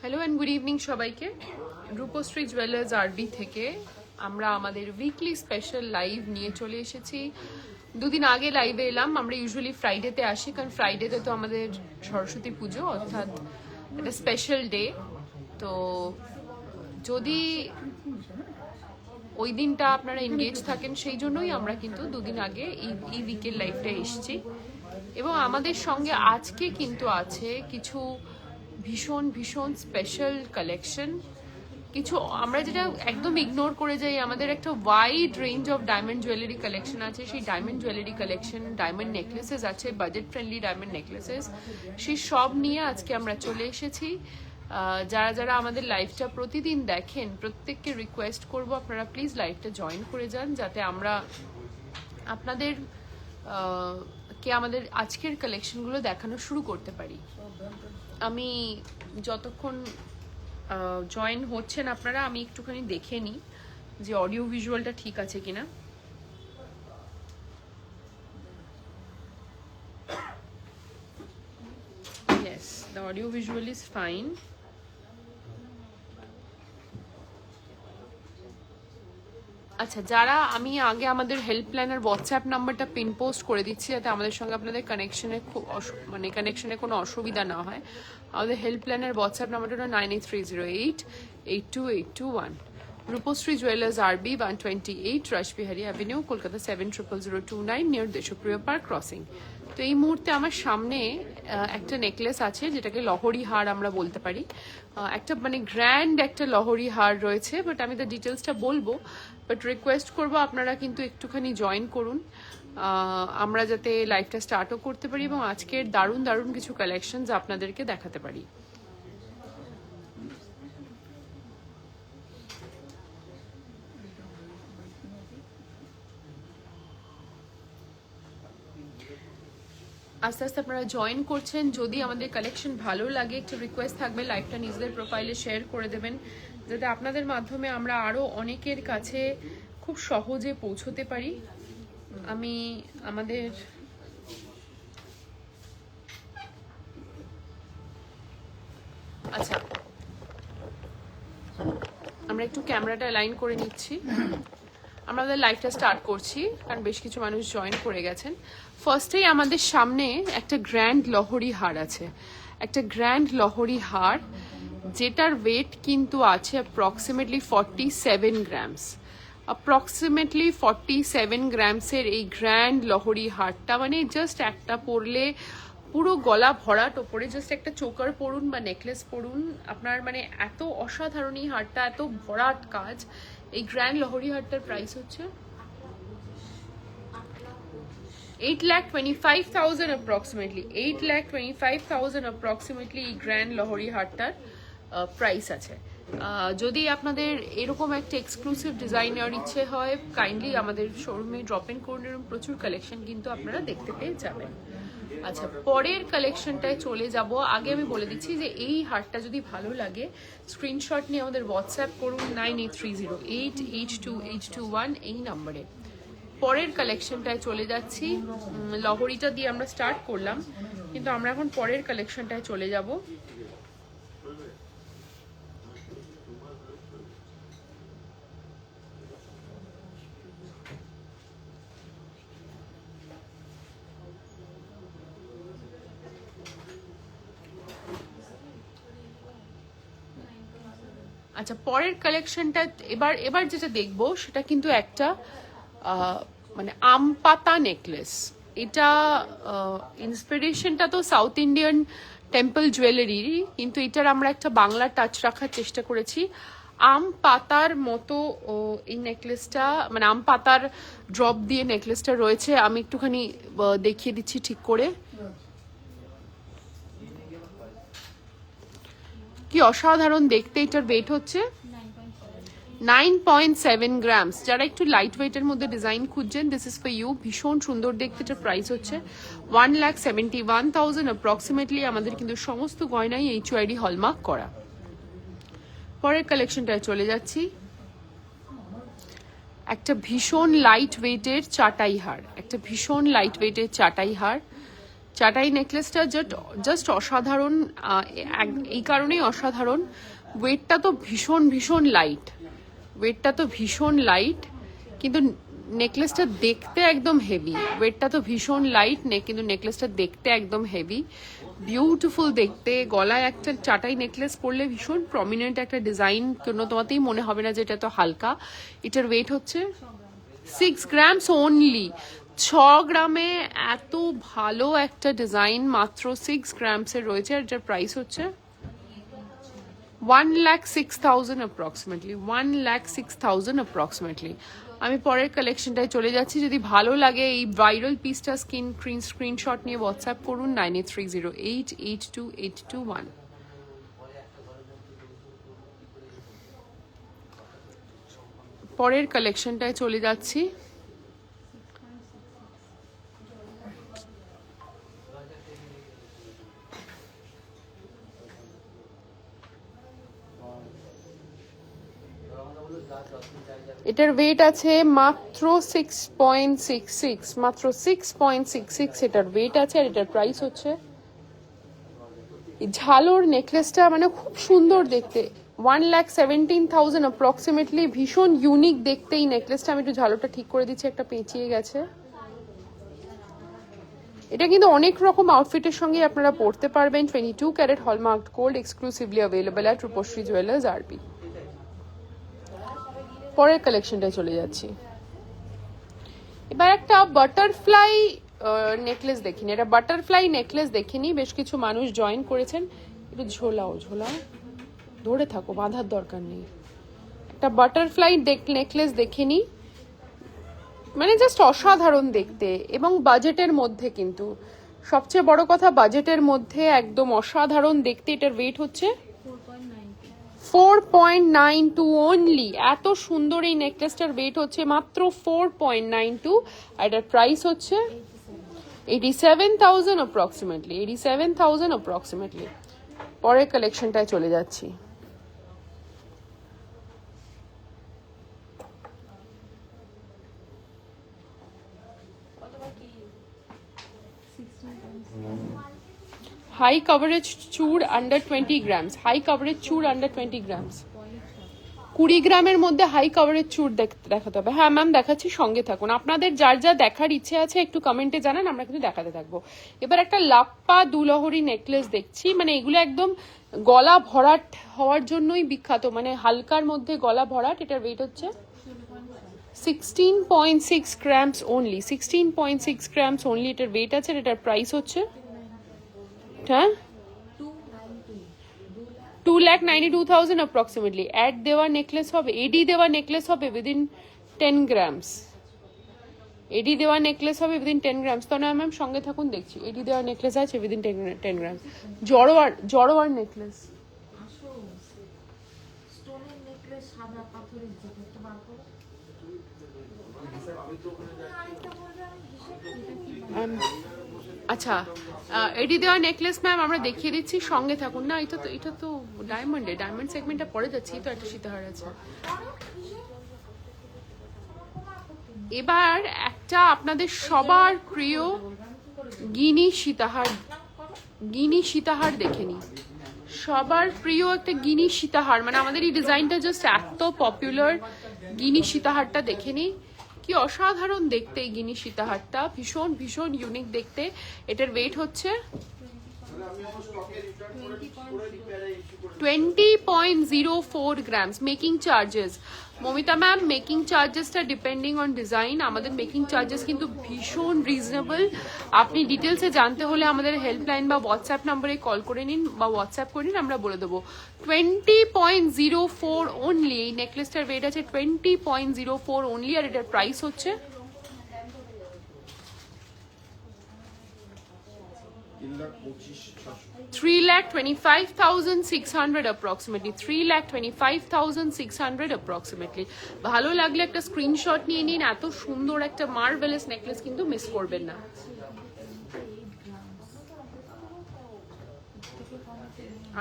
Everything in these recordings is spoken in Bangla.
হ্যালো অ্যান্ড গুড ইভিনিং সবাইকে। রূপশ্রী জুয়েলার্স আরবি থেকে আমরা আমাদের উইকলি স্পেশাল লাইভ নিয়ে চলে এসেছি। দুদিন আগে লাইভে এলাম, আমরা ইউজুয়ালি ফ্রাইডেতে আসি, কারণ ফ্রাইডেতে তো আমাদের সরস্বতী পুজো, অর্থাৎ একটা স্পেশাল ডে তো যদি ওই দিনটা আপনারা এনগেজ থাকেন, সেই জন্যই আমরা কিন্তু দুদিন আগে এই উইকের লাইফটা এসেছি। এবং আমাদের সঙ্গে আজকে কিন্তু আছে কিছু ভীষণ ভীষণ স্পেশাল কালেকশন কিছু আমরা যেটা একদম ইগনোর করে যাই, আমাদের একটা wide range of diamond jewellery collection আছে। সেই diamond jewellery collection diamond necklaces আছে বাজেট ফ্রেন্ডলি ডায়মন্ড নেকলেসেস সেই সব নিয়ে আজকে আমরা চলে এসেছি। যারা যারা আমাদের লাইভটা প্রতিদিন দেখেন, প্রত্যেককে রিকোয়েস্ট করব আপনারা প্লিজ লাইভটা জয়েন করে যান, যাতে আমরা আপনাদের কে আমাদের আজকের কালেকশনগুলো দেখানো শুরু করতে পারি। আমি যতক্ষণ জয়েন হচ্ছেন আপনারা, আমি একটুখানি দেখে নিই যে অডিও ভিজুয়ালটা ঠিক আছে কিনা। Yes, the audio visual is আচ্ছা যারা আমি আগে আমাদের হেল্পলাইন আর হোয়াটসঅ্যাপ নাম্বারটা পিন পোস্ট করে দিচ্ছি যাতে আমাদের সঙ্গে আপনাদের কানেকশনে খুব মানে কানেকশনে কোনো অসুবিধা না হয়, আমাদের হেল্পলাইন আর হোয়াটসঅ্যাপ নাম্বারটা হলো nine eight three zero eight eight two eight two one Rupashree jewellers RB one twenty eight Rashbehari avenue Kolkata seven triple zero two nine near Deshapriya park crossing তো এই মুহূর্তে আমার সামনে একটা নেকলেস আছে যেটাকে লহরি হার আমরা বলতে পারি। একটা মানে গ্র্যান্ড একটা লহরি হার রয়েছে বাট আমি তো ডিটেলসটা বলব। বাট রিকোয়েস্ট করব আপনারা কিন্তু একটুখানি জয়েন করুন। আমরা যাতে লাইফটা স্টার্টও করতে পারি এবং আজকের দারুণ দারুণ কিছু কালেকশনস আপনাদেরকে দেখাতে পারি। আস্তে আস্তে আপনারা জয়েন করছেন। যদি আমাদের কালেকশন ভালো লাগে, একটু রিকোয়েস্ট থাকবে লাইভটা নিজেদের প্রোফাইলে শেয়ার করে দেবেন। যাতে আপনাদের মাধ্যমে আমরা আরও অনেকের কাছে খুব সহজে পৌঁছতে পারি। আমি আমাদের আচ্ছা। আমরা একটু ক্যামেরাটা লাইন করে নিচ্ছি। আমরা আমাদের লাইভটা স্টার্ট করছি, কারণ বেশ কিছু মানুষ জয়েন করে গেছেন। ফার্স্টেই আমাদের সামনে একটা গ্র্যান্ড লহরি হার আছে। একটা গ্র্যান্ড লহরি হার যেটার ওয়েট কিন্তু আছে approximately forty seven grams approximately forty seven গ্রামসের এই গ্র্যান্ড লহরি হারটা মানে জাস্ট একটা পরলে পুরো গলা ভরাট ওপরে জাস্ট একটা চোকার পরুন বা নেকলেস পরুন, আপনার মানে এত অসাধারণ এই হারটা, এত ভরাট কাজ। এই গ্র্যান্ড লহরি হারটার প্রাইস হচ্ছে eight lakh twenty five thousand approximately eight lakh twenty five thousand approximately এই গ্র্যান্ড লহরি হারটার। প্রাইস আছে। যদি আপনাদের এরকম একটা এক্সক্লুসিভ ডিজাইন নেওয়ার ইচ্ছে হয় কাইন্ডলি আমাদের শোরুমে ড্রপ ইন করুন এরকম প্রচুর কালেকশন কিন্তু আপনারা দেখতে পেয়ে যাবেন। আচ্ছা পরের কালেকশনটায় চলে যাব। আগে আমি বলে দিচ্ছি যে এই হারটা যদি ভালো লাগে স্ক্রিনশট নিয়ে আমাদের হোয়াটসঅ্যাপ করুন nine eight three zero eight eight two eight two one এই নাম্বারে পরের কালেকশনটায় চলে যাচ্ছি। লহরিটা দিয়ে আমরা স্টার্ট করলাম। কিন্তু আমরা এখন পরের কালেকশনটায় চলে যাব। আচ্ছা পরের কালেকশনটা এবার এবার যেটা দেখব, সেটা কিন্তু একটা মানে আম পাতা নেকলেস এটা ইন্সপিরেশনটা তো সাউথ ইন্ডিয়ান টেম্পল জুয়েলারি কিন্তু এটার আমরা একটা বাংলা টাচ রাখার চেষ্টা করেছি। আম পাতার মতো এই নেকলেসটা মানে আম পাতার ড্রপ দিয়ে নেকলেসটা রয়েছে। আমি একটুখানি দেখিয়ে দিচ্ছি ঠিক করে। কি অসাধারণ দেখতে এটার ওয়েট হচ্ছে? নাইন পয়েন্ট সেভেন গ্রামস যারা একটু লাইট ওয়েটের মধ্যে ডিজাইন খুঁজছেন দিস ইজ ফর ইউ ভীষণ সুন্দর দেখতে এটার প্রাইস হচ্ছে। One lakh seventy one thousand approximately আমাদের কিন্তু সমস্ত গয়নাই এইচ ওয়াইডি হলমার্ক করা। পরের কালেকশনটায় চলে যাচ্ছি। একটা ভীষণ লাইট ওয়েটের চাটাই হার। একটা ভীষণ লাইট ওয়েটের চাটাই হার। চাটাই নেকলেসটা জাস্ট জাস্ট অসাধারণ এই কারণেই অসাধারণ। ওয়েটটা তো ভীষণ ভীষণ লাইট ওয়েটটা তো ভীষণ লাইট কিন্তু নেকলেসটা দেখতে একদম হেভি ওয়েটটা তো ভীষণ লাইট নে, কিন্তু নেকলেসটা দেখতে একদম হেভি বিউটিফুল দেখতে, গলায় একটা চাটাই নেকলেস পরলে ভীষণ প্রমিনেন্ট একটা ডিজাইন কোনো তোমাতেই মনে হবে না যে এটা তো হালকা। এটার ওয়েট হচ্ছে সিক্স গ্রামস অনলি ছ গ্রামে এত ভালো একটা ডিজাইন মাত্র সিক্স গ্রামসের রয়েছে আর যার প্রাইস হচ্ছে one lakh six thousand approximately one lakh six thousand approximately আমি পরের কালেকশনটায় চলে যাচ্ছি। যদি ভালো লাগে এই ভাইরাল পিসটা স্ক্রিন স্ক্রিন স্ক্রিনশট নিয়ে হোয়াটসঅ্যাপ করুন nine eight three zero eight eight two eight two one পরের কালেকশনটায় চলে যাচ্ছি। এটার ওয়েট আছে মাত্র সিক্স পয়েন্ট সিক্স সিক্স মাত্র সিক্স পয়েন্ট সিক্স সিক্স এটার ওয়েট আছে আর এটার প্রাইস হচ্ছে। ঝালোর নেকলেসটা মানে খুব সুন্দর দেখতে। One lakh seventeen thousand approximately ভীষণ ইউনিক দেখতে এই নেকলেসটা আমি একটু ঝালোটা ঠিক করে দিচ্ছি, একটা পেঁচিয়ে গেছে। এটা কিন্তু অনেক রকম আউটফিটের সঙ্গে আপনারা পড়তে পারবেন। Twenty two carat hallmark gold exclusively available at Rupashree jewellers RB পরের কালেকশনটায় চলে যাচ্ছি। এবার একটা বাটারফ্লাই নেকলেস দেখিনি। এটা বাটারফ্লাই নেকলেস দেখিনি। বেশ কিছু মানুষ জয়েন করেছেন। একটু ঝোলাও ঝোলাও। ধরে থাকো, বাঁধার দরকার নেই। একটা বাটারফ্লাই নেকলেস দেখিনি। মানে জাস্ট অসাধারণ দেখতে। এবং বাজেটের মধ্যে কিন্তু। সবচেয়ে বড় কথা বাজেটের মধ্যে একদম অসাধারণ দেখতে এটার ওয়েট হচ্ছে four point nine two only এত সুন্দর এই নেকলেসটার ওয়েট হচ্ছে মাত্র ফোর পয়েন্ট নাইন টু আর এটার প্রাইস হচ্ছে eighty seven thousand approximately eighty seven thousand approximately পরের কালেকশনটায় চলে যাচ্ছি। High coverage চুড় under twenty grams high coverage চুড় under twenty grams কুড়ি গ্রামের মধ্যে হাই কভারেজ দেখ- দেখাতে হবে। হ্যাঁ ম্যাম দেখাচ্ছি, সঙ্গে থাকুন। আপনাদের যার যা দেখার ইচ্ছে আছে, একটু কমেন্টে জানান, আমরা কিন্তু দেখাতে থাকব। এবার একটা লাপ্পা দুলহরি নেকলেস দেখছি। মানে এগুলো একদম গলা ভরাট হওয়ার জন্যই বিখ্যাত। মানে হালকার মধ্যে গলা ভরাট, এটার ওয়েট হচ্ছে sixteen point six grams only sixteen point six grams only এটার ওয়েট আছে এটার প্রাইস হচ্ছে হ্যাঁ two lakh ninety two thousand approximately A D দেওয়া নেকলেস হবে এডি দেওয়া নেকলেস হবে উইদিন টেন গ্রামস এডি দেওয়া নেকলেস হবে উইদিন টেন গ্রামস তো না ম্যাম সঙ্গে থাকুন দেখছি এডি দেওয়া নেকলেস আছে উইদিন টেন টেন গ্রামস জড়োয়ার জড়োয়ার নেকলেস আসো আচ্ছা এডি দেওয়া নেকলেস ম্যাম আমরা দেখিয়ে দিচ্ছি, সঙ্গে থাকুন। না, এটা তো এটা তো ডায়মন্ডে ডায়মন্ড সেগমেন্টটা পরে যাচ্ছি, তো একটা সীতাহার আছে। এবার একটা আপনাদের সবার প্রিয় গিনি সীতাহার গিনি সীতাহার দেখে নিই। সবার প্রিয় একটা গিনি সীতাহার মানে আমাদের এই ডিজাইনটা জাস্ট এত পপুলার গিনি সীতাহারটা দেখে নিই। কি অসাধারণ দেখতে এই গিনি সীতাহারটা। ভীষণ ভীষণ ইউনিক দেখতে। এটার ওয়েট হচ্ছে twenty point zero four grams making charges Mamita ma'am making চার্জেসটা depending on design আমাদের মেকিং চার্জেস কিন্তু ভীষণ রিজনেবল আপনি ডিটেলসে জানতে হলে আমাদের হেল্পলাইন বা হোয়াটসঅ্যাপ নাম্বারে কল করে নিন বা হোয়াটসঅ্যাপ করে নিন আমরা বলে দেবো। Twenty point zero four only এই নেকলেসটার ওয়েট আছে twenty point zero four only আর এটার প্রাইস হচ্ছে? তিন লাখ পঁচিশ three lakh twenty five thousand six hundred approximately three lakh twenty five thousand six hundred approximately ভালো লাগলে একটা স্ক্রিনশট নিয়ে নিন, এত সুন্দর একটা মার্ভেলাস নেকলেস কিন্তু মিস করবেন না।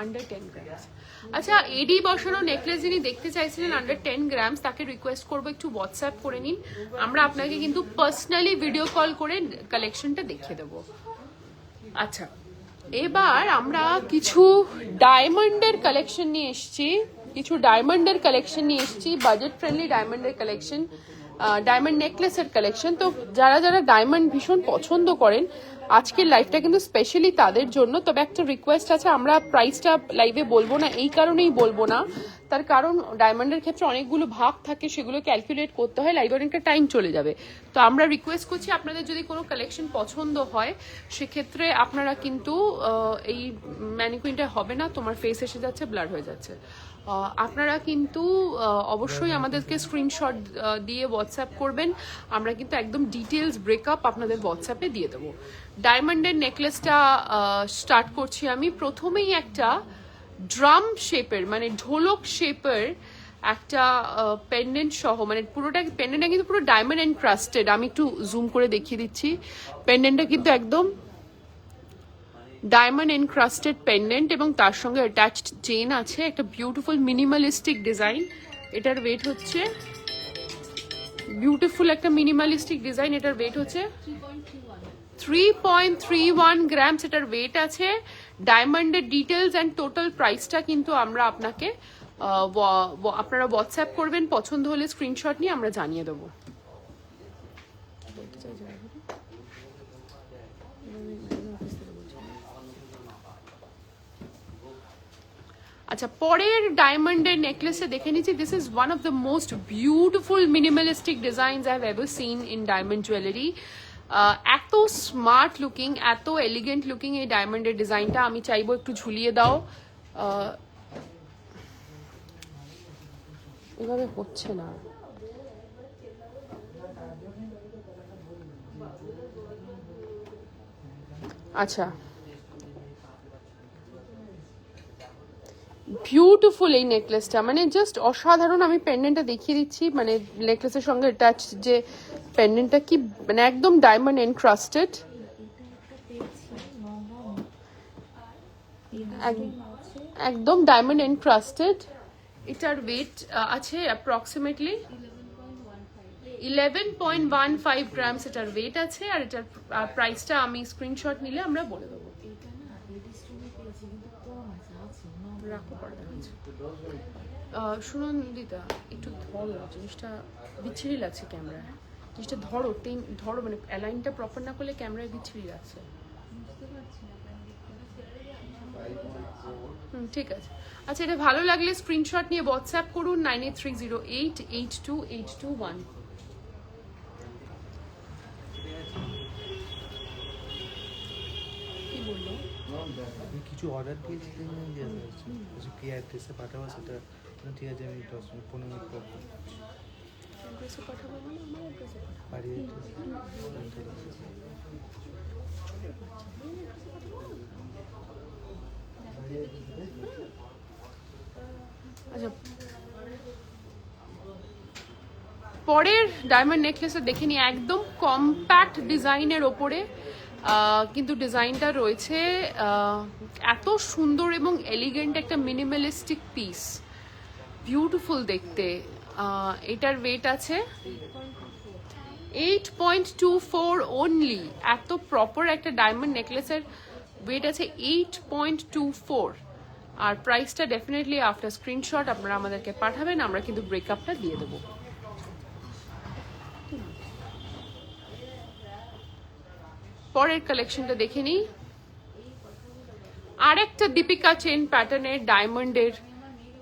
আন্ডার টেন গ্রামস আচ্ছা এডি বসানো নেকলেস যিনি দেখতে চাইছিলেন আন্ডার টেন গ্রামস তাকে রিকোয়েস্ট করব একটু হোয়াটসঅ্যাপ করে নিন। আমরা আপনাকে কিন্তু পার্সোনালি ভিডিও কল করে কালেকশনটা দেখিয়ে দেবো। আচ্ছা। এবার আমরা কিছু ডায়মন্ডের কালেকশন নিয়ে এসছি। কিছু ডায়মন্ডের কালেকশন নিয়ে এসছি বাজেট ফ্রেন্ডলি ডায়মন্ডের কালেকশন ডায়মন্ড নেকলেসের কালেকশন। তো যারা যারা ডায়মন্ড ভীষণ পছন্দ করেন আজকের লাইভটা কিন্তু স্পেশালি তাদের জন্য। তবে একটা রিকোয়েস্ট আছে, আমরা প্রাইসটা লাইভে বলব না, এই কারণেই বলব না। তার কারণ ডায়মন্ডের ক্ষেত্রে অনেকগুলো ভাগ থাকে, সেগুলো ক্যালকুলেট করতে হয় লাইভে অনেকটা টাইম চলে যাবে। তো আমরা রিকোয়েস্ট করছি, আপনাদের যদি কোনো কালেকশন পছন্দ হয়, সেক্ষেত্রে আপনারা কিন্তু এই ম্যানিকুইনটা হবে না, তোমার ফেস এসে যাচ্ছে ব্লার হয়ে যাচ্ছে। আপনারা কিন্তু অবশ্যই আমাদেরকে স্ক্রিনশট দিয়ে হোয়াটসঅ্যাপ করবেন। আমরা কিন্তু একদম ডিটেলস ব্রেকআপ আপনাদের হোয়াটসঅ্যাপে দিয়ে দেবো। ডায়মন্ডের নেকলেসটা স্টার্ট করছি আমি। প্রথমেই একটা ড্রাম শেপের মানে ঢোলক শেপের একটা পেন্ডেন্ট সহ মানে পুরোটা পেন্ডেন্টটা কিন্তু পুরো ডায়মন্ড এন্ড ক্রাস্টেড আমি একটু জুম করে দেখিয়ে দিচ্ছি। পেন্ডেন্টটা কিন্তু একদম ডায়মন্ড এনক্রাস্টেড পেন্ডেন্ট এবং তার সঙ্গে অ্যাটাচড চেন আছে, একটা বিউটিফুল মিনিমালিস্টিক ডিজাইন এটার ওয়েট হচ্ছে বিউটিফুল একটা মিনিমালিস্টিক ডিজাইন এটার ওয়েট হচ্ছে three point three one grams এটার ওয়েট আছে। ডায়মন্ডের ডিটেলস অ্যান্ড টোটাল প্রাইসটা কিন্তু আমরা আপনাকে আপনারা হোয়াটসঅ্যাপ করবেন, পছন্দ হলে স্ক্রিনশট নিয়ে আমরা জানিয়ে দেবো। আচ্ছা পরের ডায়মন্ডের নেকলেসে দেখে নিচ্ছি this is one of the most beautiful minimalistic designs I have ever seen in diamond jewellery এত স্মার্ট লুকিং এত এলিগেন্ট লুকিং এই ডায়মন্ডের ডিজাইনটা আমি চাইব একটু ঝুলিয়ে দাও। এভাবে হচ্ছে না। আচ্ছা বিউটিফুল এই নেকলেসটা মানে জাস্ট অসাধারণ আমি পেন্ডেন্টটা দেখিয়ে দিচ্ছি। মানে নেকলেসের সঙ্গে অ্যাটাচ যে পেন্ডেন্টটা কি মানে একদম ডায়মন্ড এনক্রাস্টেড একদম ডায়মন্ড এনক্রাস্টেড এটার ওয়েট আছে approximately eleven point one five grams এটার ওয়েট আছে আর এটার প্রাইসটা আমি স্ক্রিনশট নিলে আমরা বলে দেবো। রাখো পরে শুনুন দিদা, একটু ধরো, জিনিসটা বিচ্ছিরি লাগছে ক্যামেরায়। জিনিসটা ধরো, টেন, ধরো মানে অ্যালাইনটা প্রপার না করলে ক্যামেরায় বিচ্ছিরি লাগছে। হুম, ঠিক আছে। আচ্ছা এটা ভালো লাগলে স্ক্রিনশট নিয়ে হোয়াটসঅ্যাপ করুন nine eight three zero eight eight two eight two one কি বলল কিছু অর্ডার দিয়েছিলেন না? দিয়ে আসছে বলছি কি অ্যাড্রেসে পাঠাবো সেটা? ঠিক আছে, আমি দশ মিনিট, পনেরো মিনিট পর আচ্ছা। পরের ডায়মন্ড নেকলেসটা দেখে নিই। একদম কম্প্যাক্ট ডিজাইনের ওপরে। কিন্তু ডিজাইনটা রয়েছে এত সুন্দর এবং এলিগেন্ট একটা মিনিমালিস্টিক পিস বিউটিফুল দেখতে। এটার ওয়েট আছে eight point two four only এত প্রপার একটা ডায়মন্ড নেকলেসের ওয়েট আছে এইট পয়েন্ট টু ফোর আর প্রাইসটা ডেফিনেটলি আফটার স্ক্রিনশট আপনারা আমাদেরকে পাঠাবেন, আমরা কিন্তু ব্রেকআপটা দিয়ে দেবো। পরের কালেকশনটা দেখে নিই। আরেকটা দীপিকা চেন প্যাটার্নের ডায়মন্ডের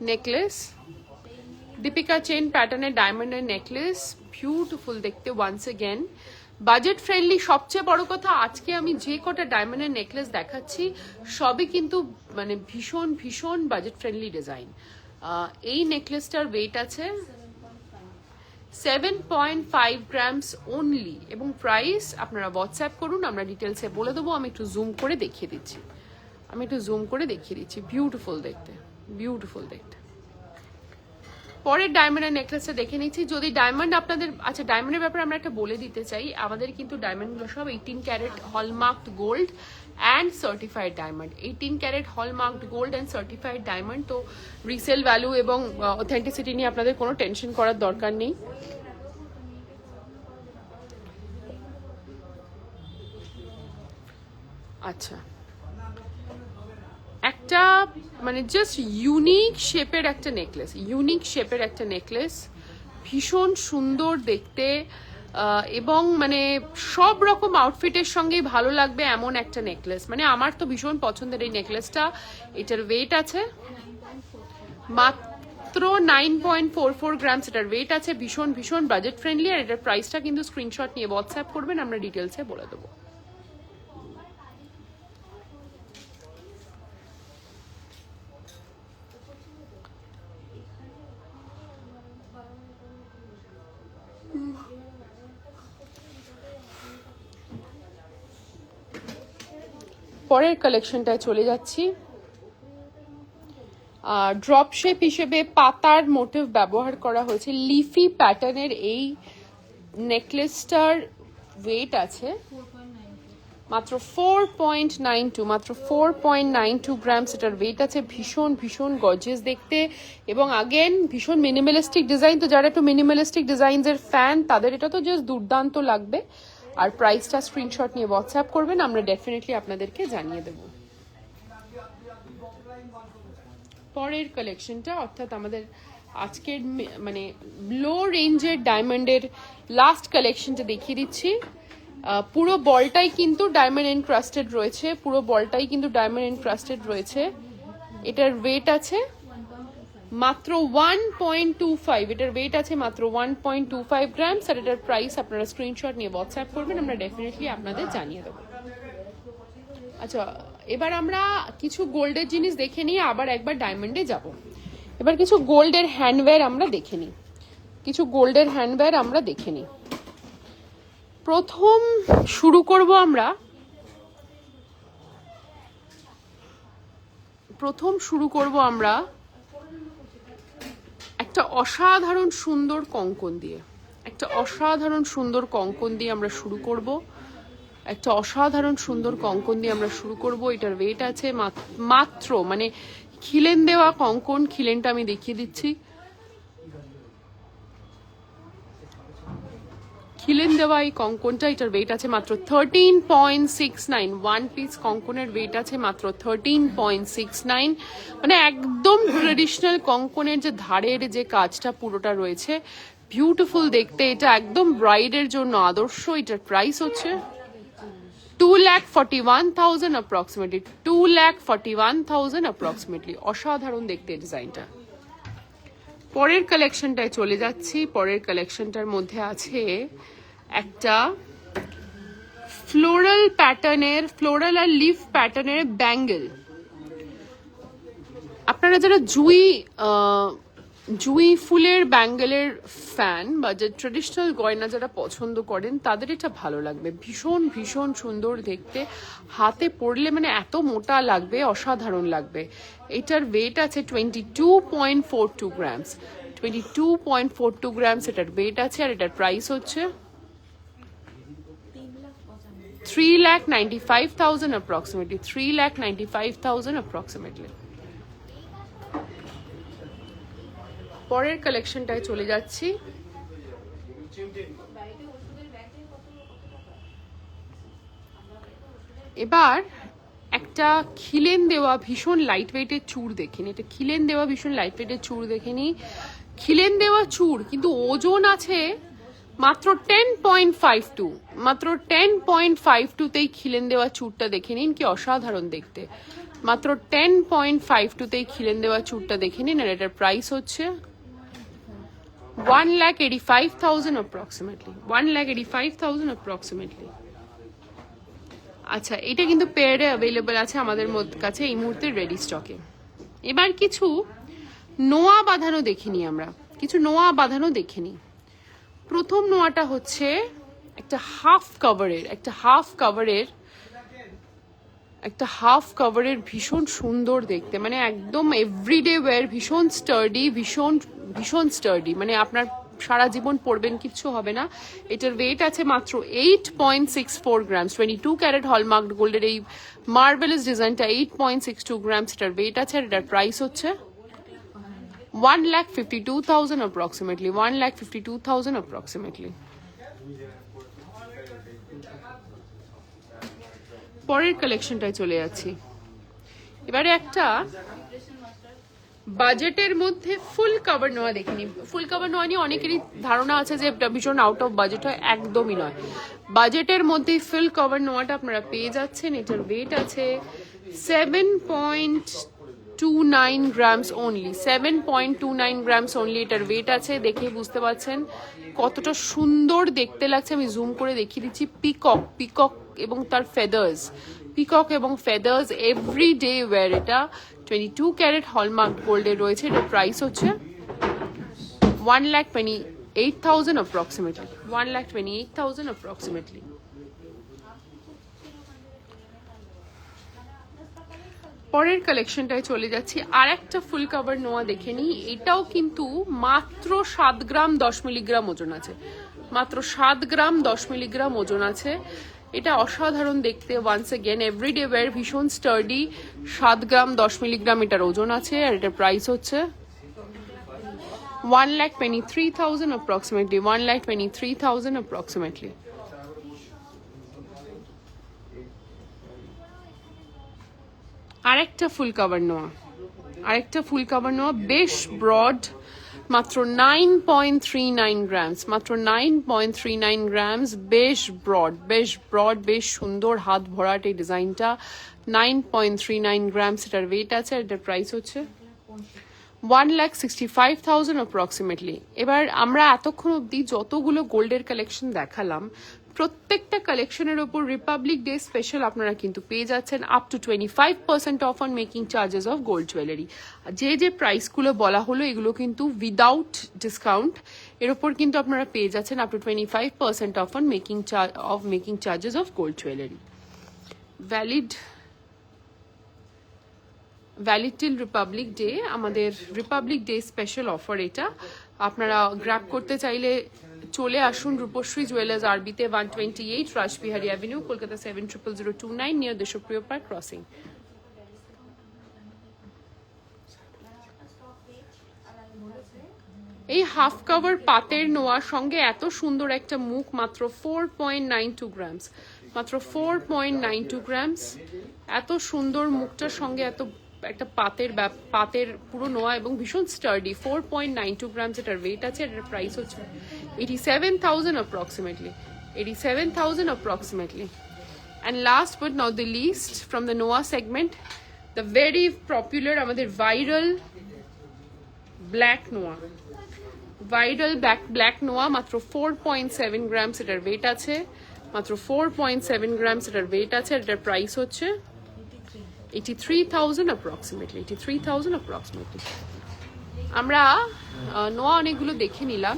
নেকলেস দীপিকা চেন প্যাটার্নের ডায়মন্ডের নেকলেস বিউটিফুল দেখতে ওয়ান্স এগেন বাজেট ফ্রেন্ডলি সবচেয়ে বড় কথা, আজকে আমি যে কটা ডায়মন্ডের নেকলেস দেখাচ্ছি, সবই কিন্তু মানে ভীষণ ভীষণ বাজেট ফ্রেন্ডলি ডিজাইন এই নেকলেসটার ওয়েট আছে seven point five grams only এবং প্রাইস আপনারা হোয়াটসঅ্যাপ করুন, আমরা ডিটেলসে বলে দেবো, আমি একটু জুম করে দেখিয়ে দিচ্ছি। আমি একটু জুম করে দেখিয়ে দিচ্ছি। বিউটিফুল দেখতে বিউটিফুল দেখতে। পরের ডায়মন্ডের নেকলেসটা দেখে নিচ্ছি। যদি ডায়মন্ড আপনাদের আচ্ছা ডায়মন্ডের ব্যাপারে আমরা একটা বলে দিতে চাই। আমাদের কিন্তু ডায়মন্ডগুলো সব eighteen carat hallmarked gold and certified diamond eighteen carat hallmarked gold and certified diamond তো রিসেল ভ্যালু এবং অথেন্টিসিটি নিয়ে আপনাদের কোনো টেনশন করার দরকার নেই। আচ্ছা। একটা মানে জাস্ট ইউনিক শেপের একটা নেকলেস ইউনিক শেপের একটা নেকলেস ভীষণ সুন্দর দেখতে এবং মানে সব রকম আউটফিটের সঙ্গে ভালো লাগবে এমন একটা নেকলেস মানে আমার তো ভীষণ পছন্দের এই নেকলেসটা এটার ওয়েট আছে মাত্র nine point four four grams এটার ওয়েট আছে, ভীষণ ভীষণ বাজেট ফ্রেন্ডলি আর এটার প্রাইসটা কিন্তু স্ক্রিনশট নিয়ে হোয়াটসঅ্যাপ করবেন, আমরা ডিটেলসে বলে দেবো। পরের কালেকশনটায় চলে যাচ্ছি। ড্রপ শেপ হিসেবে পাতার মোটিভ ব্যবহার করা হয়েছে। লিফি প্যাটার্নের এই নেকলেসটার ওয়েট আছে মাত্র ফোর পয়েন্ট নাইন টু মাত্র four point nine two grams এটার ওয়েট আছে ভীষণ ভীষণ গর্জিয়াস দেখতে। এবং আগেন ভীষণ মিনিমালিস্টিক ডিজাইন তো যারা একটু মিনিমালিস্টিক ডিজাইনসের ফ্যান তাদের এটা তো জাস্ট দুর্দান্ত লাগবে। আর প্রাইসটা স্ক্রিনশট নিয়ে হোয়াটসঅ্যাপ করবেন, আমরা ডেফিনেটলি আপনাদেরকে জানিয়ে দেব। পরের কালেকশনটা অর্থাৎ আমাদের আজকের মানে লো রেঞ্জের ডায়মন্ডের লাস্ট কালেকশনটা দেখিয়ে দিচ্ছি। পুরো বলটাই কিন্তু ডায়মন্ড এনক্রাস্টেড রয়েছে, পুরো বলটাই কিন্তু ডায়মন্ড এনক্রাস্টেড রয়েছে। এটার ওয়েট আছে মাত্র ওয়ান পয়েন্ট টু ফাইভ এটার ওয়েট আছে মাত্র one point two five grams আর এটার প্রাইস আপনারা স্ক্রিনশট নিয়ে হোয়াটসঅ্যাপ করবেন, আমরা ডেফিনেটলি আপনাদের জানিয়ে দেবো। আচ্ছা এবার আমরা কিছু গোল্ডের জিনিস দেখে নিয়ে আবার একবার ডায়মন্ডে যাব। এবার কিছু গোল্ডের হ্যান্ডওয়্যার আমরা দেখে নিই। কিছু গোল্ডের হ্যান্ডওয়্যার আমরা দেখে নিই। প্রথম শুরু করব আমরা। প্রথম শুরু করব আমরা একটা অসাধারণ সুন্দর কঙ্কন দিয়ে। একটা অসাধারণ সুন্দর কঙ্কন দিয়ে আমরা শুরু করব। একটা অসাধারণ সুন্দর কঙ্কন দিয়ে আমরা শুরু করব। এটার ওয়েট আছে মাত- মাত্র মানে খিলেন দেওয়া কঙ্কন, খিলেনটা আমি দেখিয়ে দিচ্ছি। খিলেন দেওয়া এই কঙ্কনটা, এটার ওয়েট আছে মাত্র thirteen point six nine one piece কঙ্কনের weight আছে মাত্র থার্টিন পয়েন্ট সিক্স নাইন মানে একদম ট্রেডিশনাল কঙ্কনের যে ধারের যে কাজটা পুরোটা রয়েছে বিউটিফুল দেখতে, এটা একদম ব্রাইডের জন্য আদর্শ, এটার প্রাইস হচ্ছে two lakh forty one thousand approximately two lakh forty one thousand approximately অসাধারণ দেখতে ডিজাইনটা পরের কালেকশনটায় চলে যাচ্ছি। পরের কালেকশনটার মধ্যে আছে একটা ফ্লোরাল প্যাটার্নের ফ্লোরাল আর লিফ প্যাটার্নের ব্যাঙ্গেল আপনারা যারা জুই জুই ফুলের ব্যাঙ্গেলের ফ্যান বা যে ট্রেডিশনাল গয়না যারা পছন্দ করেন, তাদের এটা ভালো লাগবে। ভীষণ ভীষণ সুন্দর দেখতে। হাতে পরলে মানে এত মোটা লাগবে, অসাধারণ লাগবে। এটার ওয়েট আছে twenty two point four two grams twenty two point four two grams এটার ওয়েট আছে আর এটার প্রাইস হচ্ছে three lakh ninety five thousand approximately three lakh ninety five thousand approximately পরের কালেকশনটায় চলে যাচ্ছি। এবার একটা খিলেন দেওয়া ভীষণ লাইট ওয়েটের চুর দেখে নিই এটা খিলেন দেওয়া ভীষণ লাইট ওয়েটের চুর দেখে নিই খিলেন দেওয়া চুর, কিন্তু ওজন আছে মাত্র টেন পয়েন্ট ফাইভ টু মাত্র টেন পয়েন্ট ফাইভ টুতেই খিলেন দেওয়া চুরটা দেখে নিন কি অসাধারণ দেখতে। মাত্র টেন পয়েন্ট ফাইভ টুতেই খিলেন দেওয়া চুরটা দেখে নিন আর এটার প্রাইস হচ্ছে one lakh eighty five thousand approximately one lakh eighty five thousand approximately আচ্ছা এটা কিন্তু পেয়ারে অ্যাভেলেবল আছে আমাদের কাছে এই মুহূর্তে রেডি স্টকে এবার কিছু নোয়া বাঁধানো দেখিনি আমরা। কিছু নোয়া বাঁধানো দেখিনি। প্রথম নোয়াটা হচ্ছে একটা হাফ কাভারের একটা হাফ কাভারের একটা হাফ কাভারের ভীষণ সুন্দর দেখতে। মানে একদম এভরিডে ওয়্যার ভীষণ স্টার্ডি ভীষণ ভীষণ স্টার্ডি মানে আপনার সারা জীবন পরবেন, কিচ্ছু হবে না। এটার ওয়েট আছে মাত্র eight point six four grams twenty two carat hallmark গোল্ডের এই মার্বেলাস ডিজাইনটা eight point six two grams এটার ওয়েট আছে আর এটার প্রাইস হচ্ছে one lakh fifty two thousand approximately one lakh fifty two thousand approximately পরের কালেকশনটায় চলে যাচ্ছি। এবারে একটা বাজেটের মধ্যে ফুল কাভার নেওয়া দেখিনি ফুল কাভার নেওয়া নিয়ে অনেকেরই ধারণা আছে যে ভীষণ আউট অফ বাজেট হয়, একদমই নয়। বাজেটের মধ্যে ফুল কাভার নেওয়াটা আপনারা পেয়ে যাচ্ছেন, এটার ওয়েট আছে seven point two nine grams only seven point two nine grams only এটার ওয়েট আছে, দেখে বুঝতে পারছেন কতটা সুন্দর দেখতে লাগছে। আমি জুম করে দেখিয়ে দিচ্ছি পিকক পিকক এবং তার ফেদার্স পিকক এবং ফেদার্স এভরি ডে ওয়্যার এটা। টোয়েন্টি টু ক্যারেট হলমার্ক গোল্ডে রয়েছে, এটার প্রাইস হচ্ছে one lakh twenty eight thousand approximately one lakh twenty eight thousand approximately পরের কালেকশনটায় চলে যাচ্ছি। আর একটা ফুল কাভার নোয়া দেখে নিই। এটাও কিন্তু মাত্র সাত গ্রাম দশ মিলিগ্রাম ওজন আছে। মাত্র সাত গ্রাম দশ মিলিগ্রাম ওজন আছে। এটা অসাধারণ দেখতে। ওয়ান্স এগেন এভরিডে ওয়্যার ভীষণ স্টার্ডি সাত গ্রাম দশ মিলিগ্রাম এটার ওজন আছে আর এটার প্রাইস হচ্ছে one lakh twenty three thousand approximately one lakh twenty three thousand approximately আরেকটা ফুল কাভার নেওয়া। আরেকটা ফুল কাভার নেওয়া, বেশ ব্রড মাত্র nine point three nine grams মাত্র nine point three nine grams বেশ ব্রড বেশ ব্রড বেশ সুন্দর হাত ভরাট এই ডিজাইনটা nine point three nine grams এটার ওয়েট আছে এটার প্রাইস হচ্ছে one lakh sixty five thousand approximately এবার আমরা এতক্ষণ অবধি যতগুলো গোল্ডের কালেকশন দেখালাম প্রত্যেকটা কালেকশনের ওপর রিপাবলিক ডে স্পেশাল আপনারা কিন্তু পেয়ে যাচ্ছেন up to twenty five percent off on making charges of gold jewellery যে যে প্রাইসগুলো বলা হলো, এগুলো কিন্তু উইদাউট ডিসকাউন্ট এর ওপর কিন্তু আপনারা পেয়ে যাচ্ছেন up to twenty five percent off on making of making charges of gold jewellery valid valid till Republic Day আমাদের রিপাবলিক ডে স্পেশাল অফার এটা. আপনারা গ্র্যাব করতে চাইলে চলে আসুন রূপশ্রী জুয়েলার্স আরবিতে one twenty eight Rashbehari avenue, Kolkata seven triple zero two nine near Deshapriya park crossing. এই হাফ কাভার পাতের নোয়ার সঙ্গে এত সুন্দর একটা মুখ, মাত্র four point nine two grams মাত্র four point nine two grams এত সুন্দর মুখটার সঙ্গে এত একটা পাতের পাতের পুরো নোয়া এবং ভীষণ sturdy four point nine two grams এটার ওয়েট আছে, এটার প্রাইস হচ্ছে eighty seven thousand approximately eighty seven thousand approximately and last but not the least from the নোয়া সেগমেন্ট দ্য ভেরি পপুলার আমাদের ভাইরাল ব্ল্যাক নোয়া ভাইরাল ব্ল্যাক ব্ল্যাক নোয়া মাত্র ফোর পয়েন্ট সেভেন গ্রামস এটার ওয়েট আছে, মাত্র ফোর পয়েন্ট সেভেন গ্রামস এটার ওয়েট আছে এটার প্রাইস হচ্ছে eighty three thousand approximately eighty three thousand approximately আমরা নোয়া অনেকগুলো দেখে নিলাম।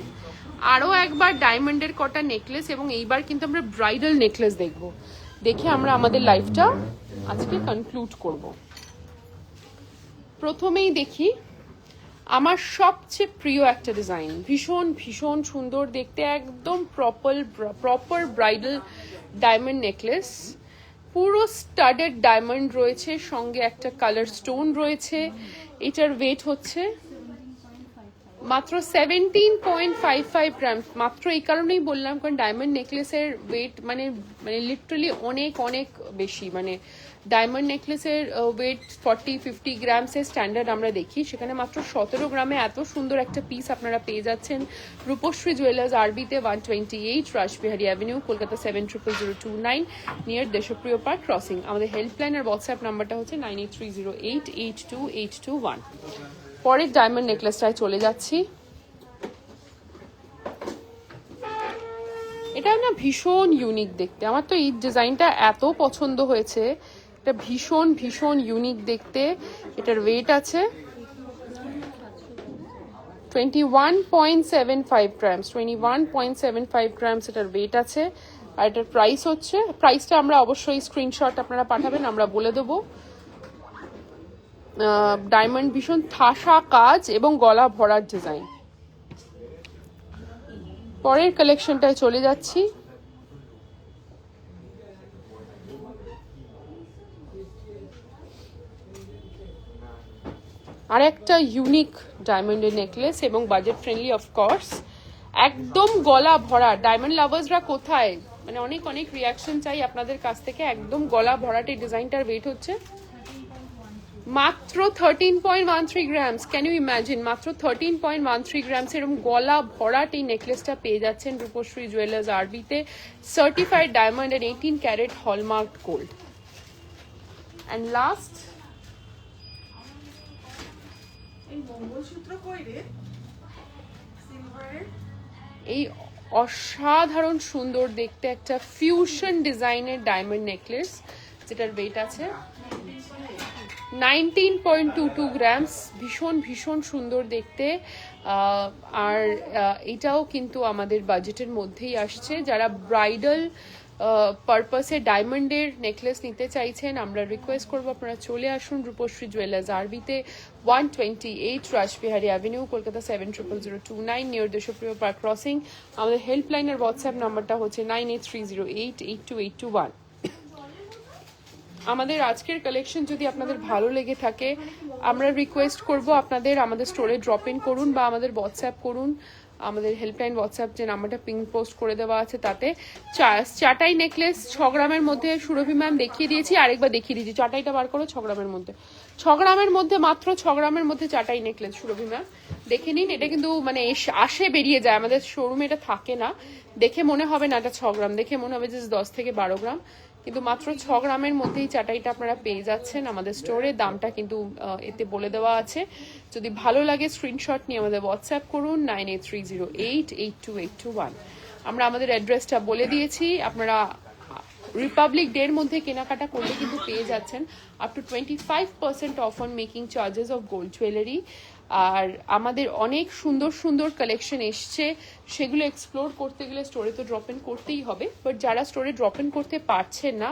আরও একবার ডায়মন্ডের কটা নেকলেস এবং এইবার কিন্তু আমরা ব্রাইডাল নেকলেস দেখব। দেখে আমরা আমাদের লাইফটা আজকে কনক্লুড করব। প্রথমেই দেখি, আমার সবচেয়ে প্রিয় একটা ডিজাইন ভীষণ ভীষণ সুন্দর দেখতে, একদম proper proper bridal diamond necklace পুরো স্টাডেড ডায়মন্ড রয়েছে, সঙ্গে একটা কালার স্টোন রয়েছে। এটার ওয়েট হচ্ছে মাত্র seventeen point five five gram মাত্র এই কারণেই বললাম, কারণ ডায়মন্ড নেকলেসের ওয়েট মানে মানে লিটারালি অনেক অনেক বেশি। মানে ডায়মন্ড নেকলেসের ওয়েট ফর্টি ফিফটি গ্রামসের স্ট্যান্ডার্ড আমরা দেখি। সেখানে মাত্র সতেরো গ্রামে এত সুন্দর একটা পিস আপনারা পেয়ে যাচ্ছেন। রূপশ্রী জুয়েলার্স আরবিতে one twenty eight Rashbehari avenue Kolkata seven triple zero two nine near Deshapriya park crossing আমাদের হেল্পলাইন আর হোয়াটসঅ্যাপ নাম্বারটা হচ্ছে nine eight three zero eight eight two eight two one পরের ডায়মন্ড নেকলেসটায় চলে যাচ্ছি। এটা না ভীষণ ইউনিক দেখতে। আমার তো এই ডিজাইনটা এত পছন্দ হয়েছে। এটা ভীষণ ভীষণ ইউনিক দেখতে। এটার ওয়েট আছে twenty one point seven five grams twenty one point seven five grams এটার ওয়েট আছে। আর এটার প্রাইস হচ্ছে প্রাইসটা আমরা অবশ্যই স্ক্রিনশট আপনারা পাঠাবেন, আমরা বলে দেবো। ডায়মন্ড ভীষণ ঠাসা কাজ এবং গলা ভরার ডিজাইন পরের কালেকশনটায় চলে যাচ্ছি। আর একটা ইউনিক ডায়মন্ডের নেকলেস এবং বাজেট ফ্রেন্ডলি অফকোর্স একদম গলা ভরা। ডায়মন্ড লাভার্সরা কোথায়? মানে অনেক অনেক রিয়াকশন চাই আপনাদের কাছ থেকে। একদম গলা ভরাটে ডিজাইনটার ওয়েট হচ্ছে মাত্র thirteen point one three grams can you imagine মাত্র thirteen point one three grams এরকম গলা ভরাট এই নেকলেসটা পেয়ে যাচ্ছেন রূপশ্রী জুয়েলার্স আরবিতে certified diamond and eighteen carat hallmark gold and last এই মঙ্গলসূত্র এই অসাধারণ সুন্দর দেখতে একটা ফিউশন ডিজাইনের ডায়মন্ড নেকলেস যেটার ওয়েট আছে nineteen point two two grams ভীষণ ভীষণ সুন্দর দেখতে। আর এটাও কিন্তু আমাদের বাজেটের মধ্যেই আসছে। যারা ব্রাইডাল পারপাসে ডায়মন্ডের নেকলেস নিতে চাইছেন, আমরা রিকোয়েস্ট করব আপনারা চলে আসুন রূপশ্রী জুয়েলার্স আরবিতে one twenty eight Rajbehari avenue Kolkata seven triple zero two nine near Deshapriya park crossing আমাদের হেল্পলাইনের হোয়াটসঅ্যাপ নাম্বারটা হচ্ছে nine eight three zero eight eight two eight two one আমাদের আজকের কালেকশন যদি আপনাদের ভালো লেগে থাকে, আমরা রিকোয়েস্ট করব আপনাদের আমাদের স্টোরে ড্রপ ইন করুন বা আমাদের হোয়াটসঅ্যাপ করুন। আমাদের হেল্পলাইন হোয়াটসঅ্যাপ যে নাম্বারটা পিং পোস্ট করে দেওয়া আছে তাতে চাটাই নেকলেস ছ গ্রামের মধ্যে সুরভি ম্যাম দেখিয়ে দিয়েছি, আরেকবার দেখিয়ে দিয়েছি। চাটাইটা বার করো, ছ গ্রামের মধ্যে। ছ গ্রামের মধ্যে মাত্র ছ গ্রামের মধ্যে চাটাই নেকলেস সুরভি ম্যাম দেখে নিন, এটা কিন্তু মানে আসে, বেরিয়ে যায়। আমাদের শোরুমে এটা থাকে না। দেখে মনে হবে না এটা ছ গ্রাম। দেখে মনে হবে যে দশ থেকে বারো গ্রাম। কিন্তু মাত্র ছ গ্রামের মধ্যেই চাটাইটা আপনারা পেয়ে যাচ্ছেন আমাদের স্টোরে। দামটা কিন্তু এতে বলে দেওয়া আছে। যদি ভালো লাগে স্ক্রিনশট নিয়ে আমাদের হোয়াটসঅ্যাপ করুন nine eight three zero eight eight two eight two one আমরা আমাদের অ্যাড্রেসটা বলে দিয়েছি। আপনারা রিপাবলিক ডের মধ্যে কেনাকাটা করলে কিন্তু পেয়ে যাচ্ছেন up to twenty five percent off on making charges of gold jewellery আর আমাদের অনেক সুন্দর সুন্দর কালেকশন এসছে। সেগুলো এক্সপ্লোর করতে গেলে স্টোরে তো ড্রপ ইন করতেই হবে। বাট যারা স্টোরে ড্রপ ইন করতে পারছেন না,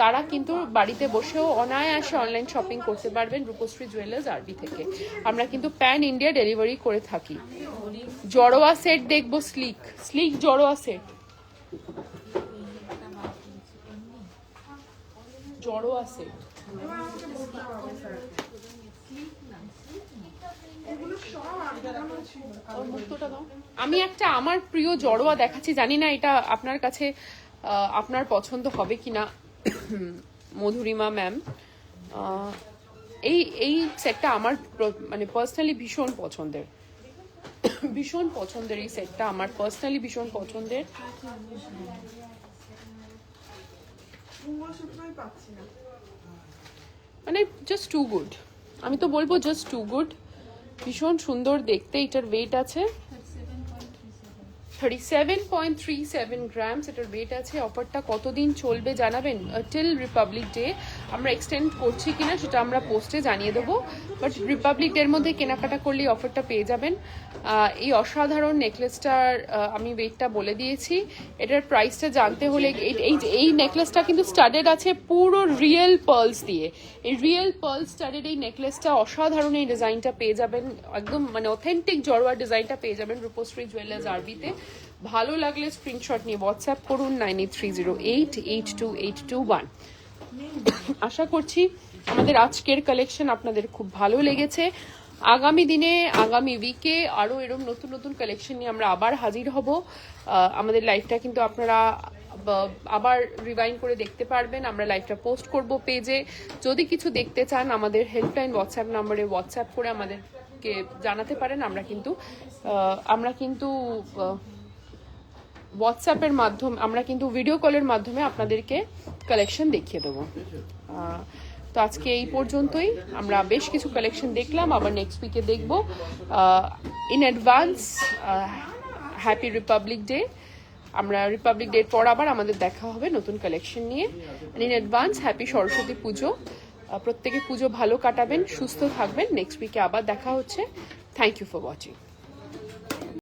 তারা কিন্তু বাড়িতে বসেও অনায়াসে অনলাইন শপিং করতে পারবেন রূপশ্রী জুয়েলার্স আরবি থেকে। আমরা কিন্তু প্যান ইন্ডিয়া ডেলিভারি করে থাকি। জড়োয়া সেট দেখব স্লিক স্লিক জড়োয়া সেট জড়োয়া সেট এবার আমাকে বলতে হবে স্যার এগুলো সব আটকানো ছিল ওর মুক্তটা দাও আমি একটা আমার প্রিয় জড়োয়া দেখাচ্ছি জানি না এটা আপনার কাছে আপনার পছন্দ হবে কিনা। মধুরিমা ম্যাম এই এই সেটটা আমার মানে পার্সোনালি ভীষণ পছন্দের। ভীষণ পছন্দের এই সেটটা আমার পার্সোনালি ভীষণ পছন্দের। মানে জাস্ট টু গুড আমি তো বলব জাস্ট টু গুড ভীষণ সুন্দর দেখতে, এটার ওয়েট আছে? Thirty seven point three seven grams এটার ওয়েট আছে। অফারটা কতদিন চলবে জানাবেন? টিল রিপাবলিক ডে আমরা এক্সটেন্ড করছি কিনা সেটা আমরা পোস্টে জানিয়ে দেবো। বাট রিপাবলিক ডের মধ্যে কেনাকাটা করলে অফারটা পেয়ে যাবেন। এই অসাধারণ নেকলেসটার আমি ওয়েটটা বলে দিয়েছি। এটার প্রাইসটা জানতে হলে এই- এই নেকলেসটা কিন্তু স্টাডেড আছে পুরো রিয়েল পার্লস দিয়ে। এই রিয়েল পার্ল স্টাডেড এই নেকলেসটা অসাধারণ এই ডিজাইনটা পেয়ে যাবেন। একদম মানে অথেন্টিক জড়োয়া ডিজাইনটা পেয়ে যাবেন রূপশ্রী জুয়েলার্স আরবিতে। ভালো লাগলে স্ক্রিনশট নিয়ে হোয়াটসঅ্যাপ করুন nine eight three zero eight eight two eight two one আশা করছি আমাদের আজকের কালেকশন আপনাদের খুব ভালো লেগেছে। আগামী দিনে, আগামী উইকে আরও এরকম নতুন নতুন কালেকশন নিয়ে আমরা আবার হাজির হব। আমাদের লাইফটা কিন্তু আপনারা আবার রিভাইন করে দেখতে পারবেন। আমরা লাইভটা পোস্ট করব পেজে যদি কিছু দেখতে চান, আমাদের হেল্পলাইন হোয়াটসঅ্যাপ নম্বরে হোয়াটসঅ্যাপ করে আমাদেরকে জানাতে পারেন। আমরা কিন্তু আমরা কিন্তু হোয়াটসঅ্যাপের মাধ্যমে, আমরা কিন্তু ভিডিও কলের মাধ্যমে আপনাদেরকে কালেকশন দেখিয়ে দেবো। তো আজকে এই পর্যন্তই। আমরা বেশ কিছু কালেকশন দেখলাম, আবার নেক্সট উইকে দেখব। In advance happy Republic Day আমরা রিপাবলিক ডের পর আবার আমাদের দেখা হবে নতুন কালেকশন নিয়ে। ইন অ্যাডভান্স হ্যাপি সরস্বতী পুজো প্রত্যেকে পুজো ভালো কাটাবেন, সুস্থ থাকবেন। নেক্সট উইকে আবার দেখা হচ্ছে। Thank you for watching